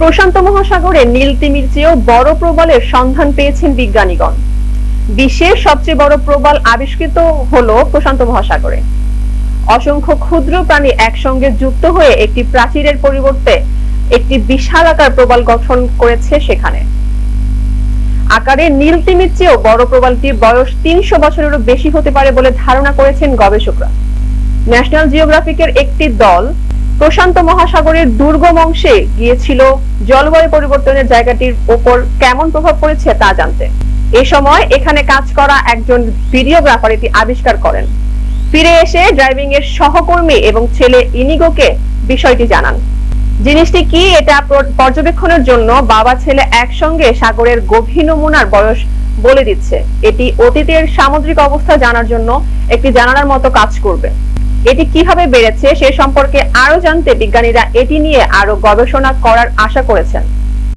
প্রশান্ত মহাসাগরে নীল তিমির চেয়েও বড় প্রবালের সন্ধান পেয়েছেন বিজ্ঞানীগণ। বিশ্বের সবচেয়ে বড় প্রবাল আবিষ্কৃত হলো প্রশান্ত মহাসাগরে। অসংখ্য ক্ষুদ্র প্রাণী একসঙ্গে যুক্ত হয়ে একটি প্রাচীরের পরিবর্তে একটি বিশাল আকার প্রবাল গঠন করেছে সেখানে। আকারে নীল তিমির চেয়েও বড় প্রবালটির বয়স তিনশো বছরেরও বেশি হতে পারে বলে ধারণা করেছেন গবেষকরা। ন্যাশনাল জিওগ্রাফিকের একটি দল প্রশান্ত মহাসাগরের দুর্গম অংশে গিয়েছিল জলবায়ু পরিবর্তনের জায়গাটির ওপর কেমন প্রভাব পড়েছে তা জানতে। এ সময় এখানে কাজ করা একজন ভিডিওগ্রাফার এটি আবিষ্কার করেন। ফিরে এসে ড্রাইভিং এর সহকর্মী এবং ছেলে ইনিগোকে বিষয়টি জানান। জিনিসটি কি এটা পর্যবেক্ষণের জন্য বাবা ছেলে একসঙ্গে সাগরের গভীর নমুনার বয়স বলে দিচ্ছে। এটি অতীতের সামুদ্রিক অবস্থা জানার জন্য একটি জানালার মতো কাজ করবে। এটি কীভাবে বেড়েছে সে সম্পর্কে আরও জানতে বিজ্ঞানীরা এটি নিয়ে আরও গবেষণা করার আশা করেছেন।